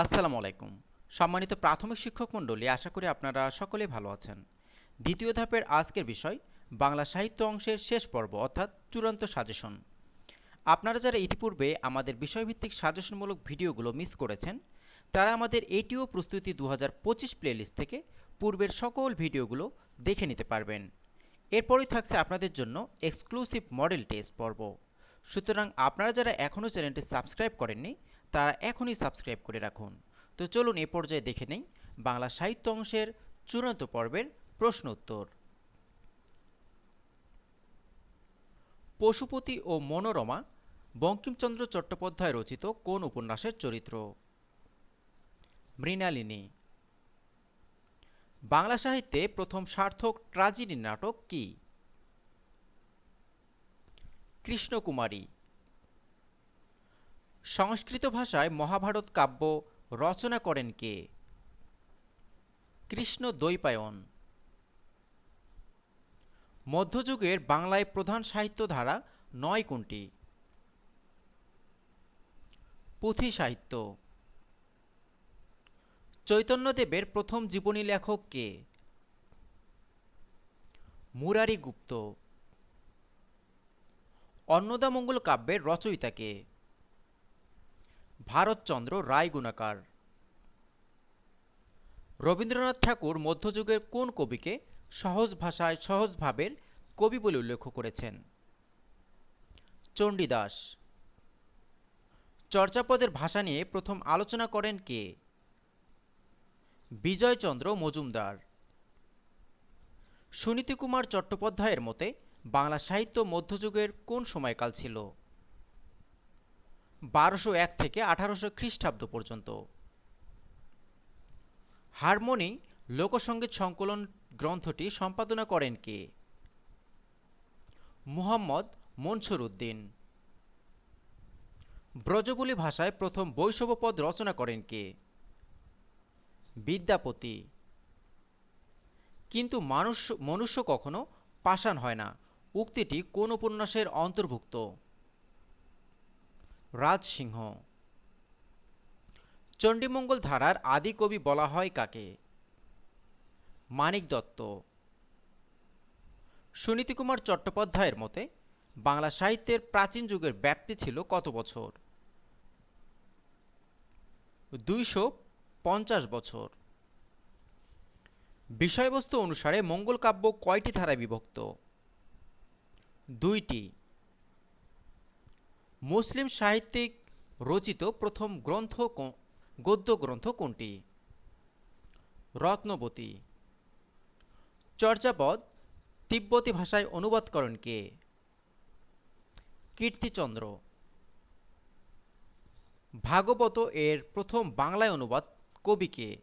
আসসালামু আলাইকুম। সম্মানিত প্রাথমিক শিক্ষক মণ্ডলী, আশা করি আপনারা সকলে ভালো আছেন। দ্বিতীয় ধাপের আজকের বিষয়, বাংলা সাহিত্য অংশের শেষ পর্ব, অর্থাৎ চূড়ান্ত সাজেশন। আপনারা যারা ইতিপূর্বে আমাদের বিষয়ভিত্তিক সাজেশনমূলক ভিডিওগুলো মিস করেছেন, তারা আমাদের এটিও প্রস্তুতি দু হাজার পঁচিশ প্লেলিস্ট থেকে পূর্বের সকল ভিডিওগুলো দেখে নিতে পারবেন। এরপরই থাকছে আপনাদের জন্য এক্সক্লুসিভ মডেল টেস্ট পর্ব। সুতরাং আপনারা যারা এখনও চ্যানেলটি সাবস্ক্রাইব করেননি তারা এখনই সাবস্ক্রাইব করে রাখুন। তো চলুন এ পর্যায়ে দেখে নেই বাংলা সাহিত্য অংশের চূড়ান্ত পর্বের প্রশ্ন উত্তর। পশুপতি ও মনোরমা বঙ্কিমচন্দ্র চট্টোপাধ্যায় রচিত কোন উপন্যাসের চরিত্র? মৃণালিনী। বাংলা সাহিত্যে প্রথম সার্থক ট্রাজেডি নাটক কি? কৃষ্ণকুমারী। সংস্কৃত ভাষায় মহাভারত কাব্য রচনা করেন কে? কৃষ্ণ দ্বৈপায়ন। মধ্যযুগের বাংলায় প্রধান সাহিত্য ধারা নয় কোনটি? পুঁথি সাহিত্য। চৈতন্যদেবের প্রথম জীবনী লেখক কে? মুরারি গুপ্ত অন্নদামঙ্গল কাব্যের রচয়িতা কে? ভারতচন্দ্র রায় গুণাকার। রবীন্দ্রনাথ ঠাকুর মধ্যযুগের কোন কবিকে সহজ ভাষায় সহজ ভাবের কবি বলে উল্লেখ করেছেন? চণ্ডীদাস চর্যাপদের ভাষা নিয়ে প্রথম আলোচনা করেন কে? বিজয়চন্দ্র মজুমদার। সুনীতিকুমার চট্টোপাধ্যায়ের মতে, বাংলা সাহিত্য মধ্যযুগের কোন সময়কাল ছিল? বারোশো এক থেকে আঠারোশো খ্রিস্টাব্দ পর্যন্ত। হারমোনি লোকসঙ্গীত সংকলন গ্রন্থটি সম্পাদনা করেন কে? মুহাম্মদ মনসুর উদ্দিন। ব্রজবুলি ভাষায় প্রথম বৈষবপদ রচনা করেন কে? বিদ্যাপতি। কিন্তু মানুষ, মনুষ্য কখনো পাষাণ হয় না। উক্তিটি কোন উপন্যাসের অন্তর্ভুক্ত? রাজসিংহ। চণ্ডীমঙ্গল ধারার আদি কবি বলা হয় কাকে? মানিক দত্ত। সুনীতিকুমার চট্টোপাধ্যায়ের মতে, বাংলা সাহিত্যের প্রাচীন যুগের ব্যাপ্তি ছিল কত বছর? দুইশো পঞ্চাশ বছর। বিষয়বস্তু অনুসারে মঙ্গল কাব্য কয়টি ধারায় বিভক্ত? দুইটি। মুসলিম সাহিত্যিক রচিত প্রথম গ্রন্থ গদ্য গ্রন্থ কোনটি? রত্নবতী। চর্যাপদ তিব্বতী ভাষায় অনুবাদ করেন কে? কীর্তিচন্দ্র। ভাগবত এর প্রথম বাংলায় অনুবাদ কবি কে?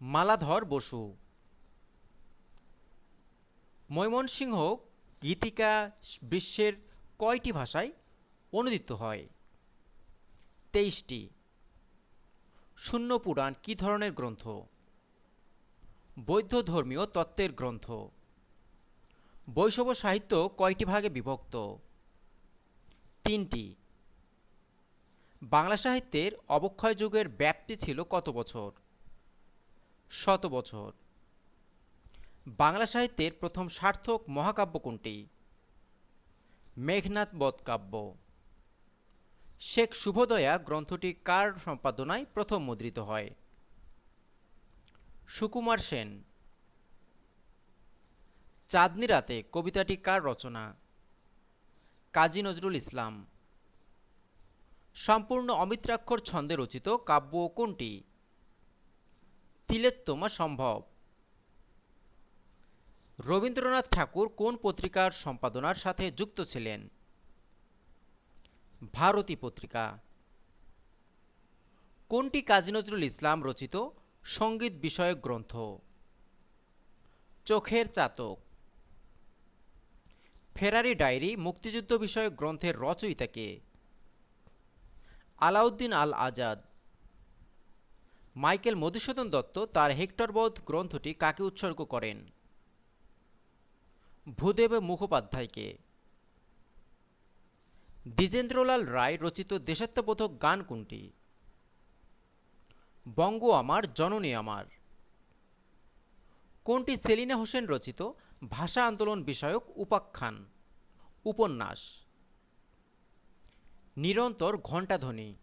মালাধর বসু। ময়মনসিংহ গীতিকা বিশ্বের কয়টি ভাষায় অনুদিত হয়? তেইশটি। শূন্য পুরাণ কী ধরনের গ্রন্থ? বৌদ্ধ ধর্মীয় তত্ত্বের গ্রন্থ। বৈষব সাহিত্য কয়টি ভাগে বিভক্ত? তিনটি। বাংলা সাহিত্যের অবক্ষয় যুগের ব্যাপ্তি ছিল কত বছর? শত বছর। বাংলা সাহিত্যের প্রথম সার্থক মহাকাব্য কোনটি? মেঘনাথ বধ কাব্য। শেখ শুভদয়া গ্রন্থটি কার সম্পাদনায় প্রথম মুদ্রিত হয়? সুকুমার সেন। চাঁদনি রাতে কবিতাটি কার রচনা? কাজী নজরুল ইসলাম। সম্পূর্ণ অমিত্রাক্ষর ছন্দে রচিত কাব্য কোনটি? তিলোত্তমা সম্ভব। রবীন্দ্রনাথ ঠাকুর কোন পত্রিকার সম্পাদনার সাথে যুক্ত ছিলেন? ভারতী পত্রিকা। কোনটি কাজী নজরুল ইসলাম রচিত? সংগীত বিষয়ক গ্রন্থ। চোখের চাতক। ফেরারি ডায়েরি মুক্তিযুদ্ধ বিষয়ক গ্রন্থের রচয়িতা কে আলাউদ্দিন আল আজাদ। মাইকেল মধুসূদন দত্ত তার হেক্টরবোধ গ্রন্থটি কাকে উৎসর্গ করেন? ভূদেব মুখোপাধ্যায়কে। দ্বিজেন্দ্রলাল রায় রচিত দেশাত্মবোধক গান কোনটি? বঙ্গ আমার, জননী আমার। কোনটি সেলিনা হোসেন রচিত? ভাষা আন্দোলন বিষয়ক উপাখ্যান। উপন্যাস। নিরন্তর ঘণ্টাধ্বনি।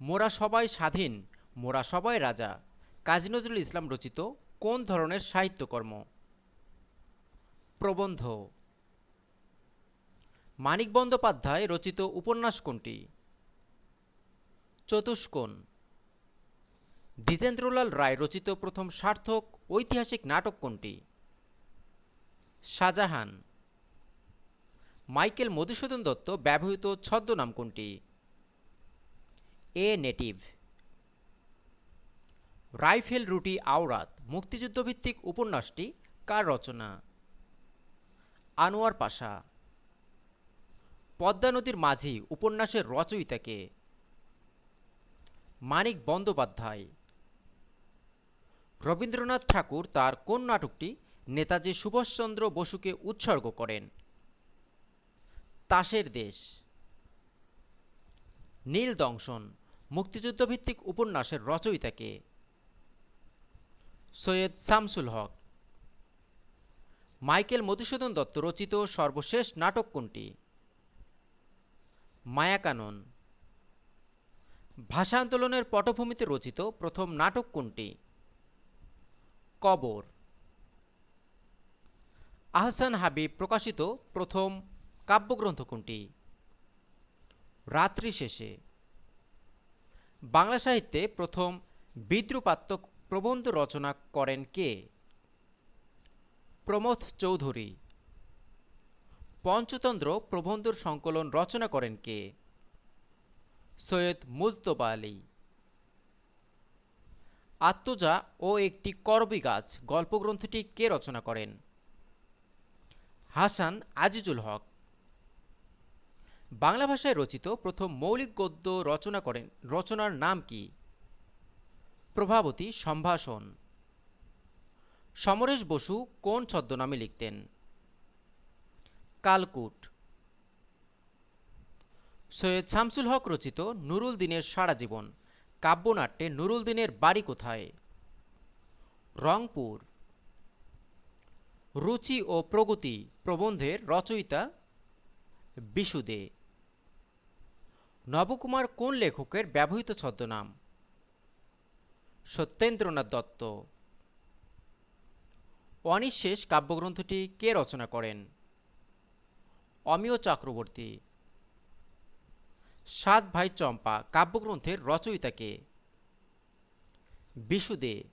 মোরা সবাই স্বাধীন, মোরা সবাই রাজা। কাজী নজরুল ইসলাম রচিত, কোন ধরনের সাহিত্যকর্ম? প্রবন্ধ। মানিক বন্দ্যোপাধ্যায় রচিত উপন্যাস কোনটি? চতুষ্কোণ। দ্বিজেন্দ্রলাল রায় রচিত প্রথম সার্থক ঐতিহাসিক নাটক কোনটি? শাহজাহান। মাইকেল মধুসূদন দত্ত ব্যবহৃত ছদ্মনাম কোনটি? A native. রাইফেল রুটি আওরাত মুক্তিযুদ্ধভিত্তিক উপন্যাসটি কার রচনা? আনোয়ার পাশা। পদ্মা নদীর মাঝি উপন্যাসের রচয়িতাকে মানিক বন্দ্যোপাধ্যায়। রবীন্দ্রনাথ ঠাকুর তার কোন নাটকটি নেতাজি সুভাষচন্দ্র বসুকে উৎসর্গ করেন? তাসের দেশ। নীল দংশন, মুক্তিযুদ্ধভিত্তিক উপন্যাসের রচয়িতাকে। সৈয়দ শামসুল হক। মাইকেল মধুসূদন দত্ত রচিত সর্বশেষ নাটক কোনটি? মায়াকানন। ভাষা আন্দোলনের পটভূমিতে রচিত প্রথম নাটক কোনটি? কবর। আহসান হাবিব প্রকাশিত প্রথম কাব্যগ্রন্থ কোনটি? রাত্রি শেষে। বাংলা সাহিত্যে প্রথম বিদ্রুপাত্মক প্রবন্ধ রচনা করেন কে? প্রমথ চৌধুরী। পঞ্চতন্ত্র প্রবন্ধর সংকলন রচনা করেন কে? সৈয়দ মুজতবা আলী। আত্মজা ও একটি করবি গাছ, গল্পগ্রন্থটি কে রচনা করেন? হাসান আজিজুল হক। বাংলা ভাষায় রচিত প্রথম মৌলিক গদ্য রচনা করেন, রচনার নাম কি? প্রভাবতী সম্ভাষণ। সমরেশ বসু কোন ছদ্মনামে লিখতেন? কালকুট। সৈয়দ শামসুল হক রচিত নুরুল দিনের সারা জীবন। কাব্যনাট্যে নুরুল দিনের বাড়ি কোথায়? রংপুর। রুচি ও প্রগতি প্রবন্ধের রচয়িতা বিশুদে। নবকুমার কোন লেখকের ব্যবহৃত ছদ্মনাম? সত্যেন্দ্রনাথ দত্ত। অনিঃশেষ কাব্যগ্রন্থটি কে রচনা করেন? অমিয় চক্রবর্তী। সাত ভাই চম্পা, কাব্যগ্রন্থের রচয়িতাকে বিশুদে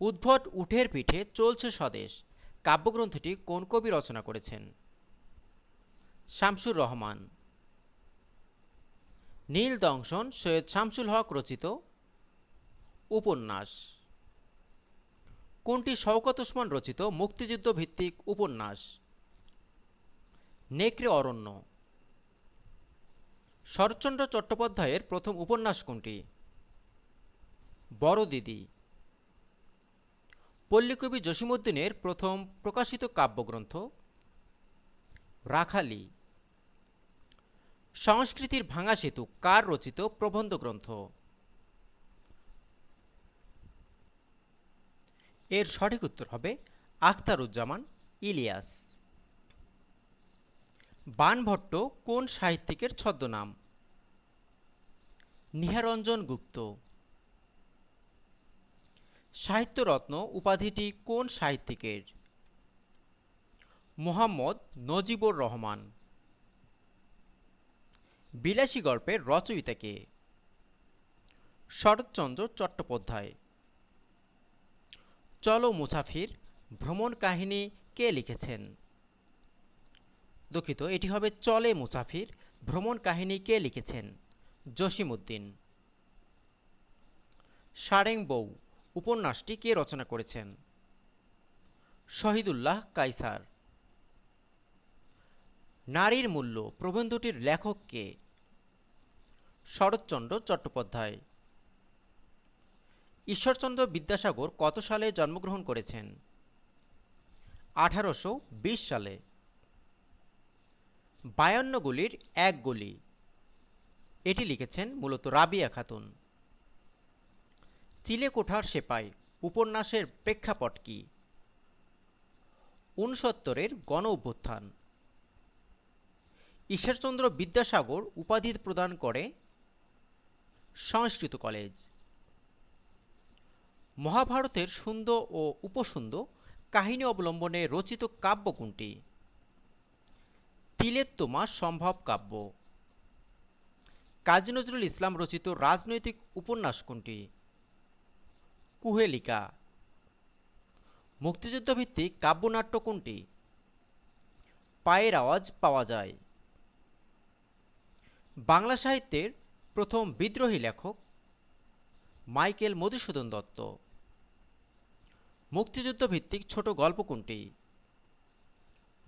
উদ্ভট উঠের পিঠে চলছে স্বদেশ, কাব্যগ্রন্থটি কোন কবি রচনা করেছেন? শামসুর রহমান। নীল দংশন সৈয়দ শামসুল হক রচিত উপন্যাস। কোনটি শওকত ওসমান রচিত মুক্তিযুদ্ধ ভিত্তিক উপন্যাস? নেকড়ে অরণ্য। শরৎচন্দ্র চট্টোপাধ্যায়ের প্রথম উপন্যাস কোনটি? বড় দিদি। পল্লীকবি জসিমুদ্দিনের প্রথম প্রকাশিত কাব্যগ্রন্থ, রাখালি। সংস্কৃতির ভাঙা সেতু কার রচিত প্রবন্ধ গ্রন্থ? এর সঠিক উত্তর হবে আখতারুজ্জামান ইলিয়াস। বানভট্ট কোন সাহিত্যিকের ছদ্মনাম? নিহারঞ্জন গুপ্ত। সাহিত্যরত্ন উপাধিটি কোন সাহিত্যিকের? মোহাম্মদ নজিবুর রহমান। বিলাসী গল্পের রচয়িতাকে শরৎচন্দ্র চট্টোপাধ্যায়। চলো মুসাফির, ভ্রমণ কাহিনী কে লিখেছেন? দুঃখিত, এটি হবে চলে মুসাফির, ভ্রমণ কাহিনী কে লিখেছেন? জসিমউদ্দিন। সারেং বউ, উপন্যাসটি কে রচনা করেছেন? শহীদুল্লাহ কাইসার নারীর মূল্য প্রবন্ধটির লেখক কে? শরৎচন্দ্র চট্টোপাধ্যায়। ঈশ্বরচন্দ্র বিদ্যাসাগর কত সালে জন্মগ্রহণ করেছেন? আঠারোশো বিশ সালে। বায়ান্ন গুলির এক গুলি। এটি লিখেছেন মূলত রাবিয়া খাতুন। চিলে কোঠার সেপাই উপন্যাসের প্রেক্ষাপট কি? উনসত্তরের গণ অভ্যুত্থান। ঈশ্বরচন্দ্র বিদ্যাসাগর উপাধি প্রদান করে সংস্কৃত কলেজ। মহাভারতের সুন্দর ও উপসুন্দ কাহিনী অবলম্বনে রচিত কাব্য কোনটি? তিলের তোমা সম্ভব কাব্য। কাজী নজরুল ইসলাম রচিত রাজনৈতিক উপন্যাস কোনটি? কুহেলিকা। মুক্তিযুদ্ধভিত্তিক কাব্যনাট্য কোনটি? পায়ের আওয়াজ পাওয়া যায়। বাংলা সাহিত্যের প্রথম বিদ্রোহী লেখক মাইকেল মধুসূদন দত্ত। মুক্তিযুদ্ধ ভিত্তিক ছোট গল্প কোনটি?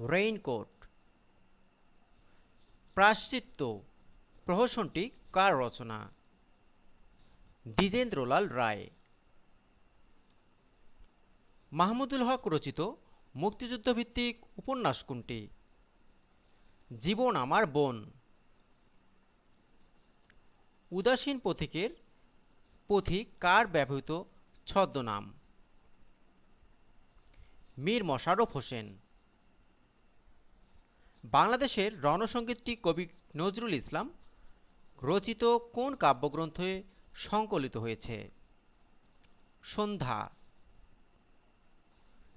রেইনকোট। প্রাশ্চিত্য প্রহসনটি কার রচনা? দ্বিজেন্দ্রলাল রায়। মাহমুদুল হক রচিত মুক্তিযুদ্ধভিত্তিক উপন্যাস কোনটি? জীবন আমার বোন। উদাসীন পথিকের পথিক কার ব্যবহৃত ছদ্মনাম? মীর মশারফ হোসেন। বাংলাদেশের রণসঙ্গীতটি কবি নজরুল ইসলাম রচিত কোন কাব্যগ্রন্থে সংকলিত হয়েছে? সন্ধ্যা।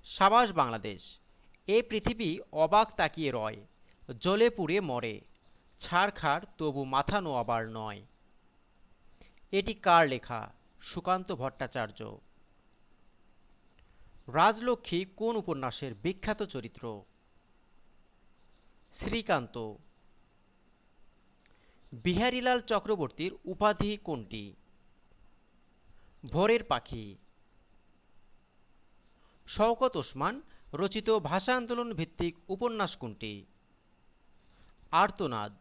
সাবাস বাংলাদেশ। এ পৃথিবী অবাক তাকিয়ে রয় জলে পুড়ে মরে। ছাড়খাড় তবু মাথা নোয়াবার নয়। এটি কার লেখা? সুকান্ত ভট্টাচার্য। রাজলক্ষ্মী কোন উপন্যাসের বিখ্যাত চরিত্র? শ্রীকান্ত। বিহারীলাল চক্রবর্তীর উপাধি কোনটি? ভোরের পাখি। শওকত ওসমান রচিত ভাষা আন্দোলন ভিত্তিক উপন্যাস কোনটি? আর্তনাদ।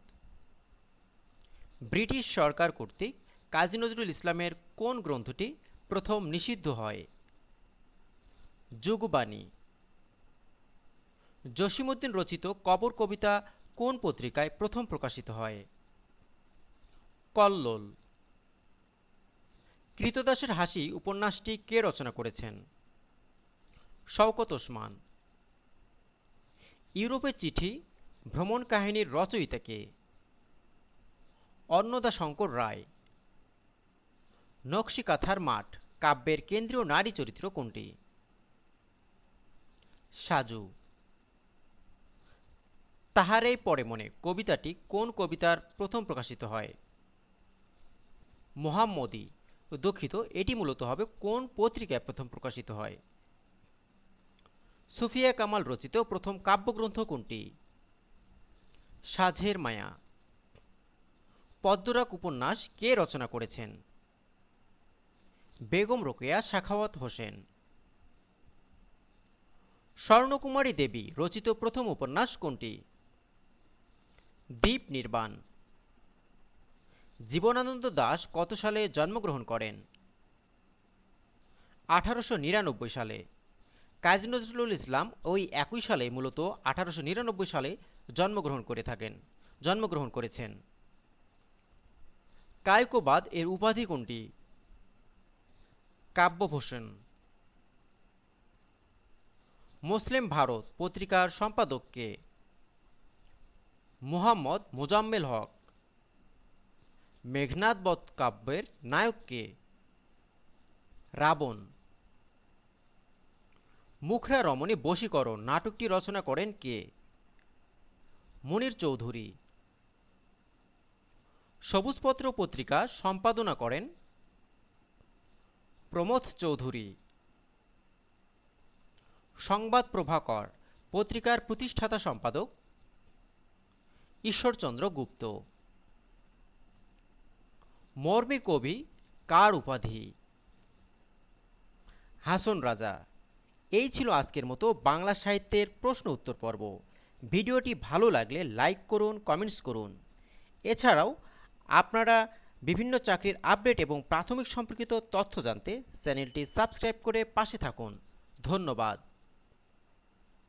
ব্রিটিশ সরকার কর্তৃক কাজী নজরুল ইসলামের কোন গ্রন্থটি প্রথম নিষিদ্ধ হয়? যুগবাণী। জসিমউদ্দিন রচিত কবর কবিতা কোন পত্রিকায় প্রথম প্রকাশিত হয়? কল্লোল। কৃতদাসের হাসি উপন্যাসটি কে রচনা করেছেন? শওকত ওসমান। ইউরোপের চিঠি, ভ্রমণ কাহিনীর রচয়িতা কে? অন্নদা শঙ্কর রায়। নকশি কাথার মাঠ, কাব্যের কেন্দ্রীয় নারী চরিত্র কোনটি? সাজু। তাহারেই পরে মনে কবিতাটি কোন কবিতার প্রথম প্রকাশিত হয়? মোহাম্মদী, দুঃখিত, এটি মূলত হবে কোন পত্রিকায় প্রথম প্রকাশিত হয়? সুফিয়া কামাল রচিত প্রথম কাব্যগ্রন্থ কোনটি? সাঝের মায়া। পদ্মরাক উপন্যাস কে রচনা করেছেন? বেগম রোকেয়া, শাখাওয়াত হোসেন। স্বর্ণকুমারী দেবী রচিত প্রথম উপন্যাস কোনটি? দ্বীপ নির্বাণ। জীবনানন্দ দাস কত সালে জন্মগ্রহণ করেন? আঠারোশো নিরানব্বই সালে। কাজী নজরুল ইসলাম ওই একই সালে মূলত আঠারোশো নিরানব্বই সালে জন্মগ্রহণ করে থাকেন, জন্মগ্রহণ করেছেন। কায়কোবাদ এর উপাধি কোনটি? কাব্যভূষণ। মুসলিম ভারত পত্রিকার সম্পাদককে। মুহাম্মদ মোজাম্মেল হক, মেঘনাদ বধ কাব্যের নায়ককে। রাবণ, মুখরা রমণী বশীকরণ নাটকটি রচনা করেন কে? মনির চৌধুরী, সবুজপত্র পত্রিকা সম্পাদনা করেন প্রমথ চৌধুরী। সংবাদ প্রভাকর, পত্রিকার প্রতিষ্ঠাতা সম্পাদক ঈশ্বরচন্দ্র গুপ্ত। মর্মী কবি কার উপাধি? হাসন রাজা, এই ছিল আজকের মতো বাংলা সাহিত্যের প্রশ্ন উত্তর পর্ব। ভিডিওটি ভালো লাগলে লাইক করুন, কমেন্টস করুন। এছাড়াও আপনারা বিভিন্ন চাকরির আপডেট এবং প্রাথমিক সম্পর্কিত তথ্য জানতে চ্যানেলটি সাবস্ক্রাইব করে পাশে থাকুন। ধন্যবাদ।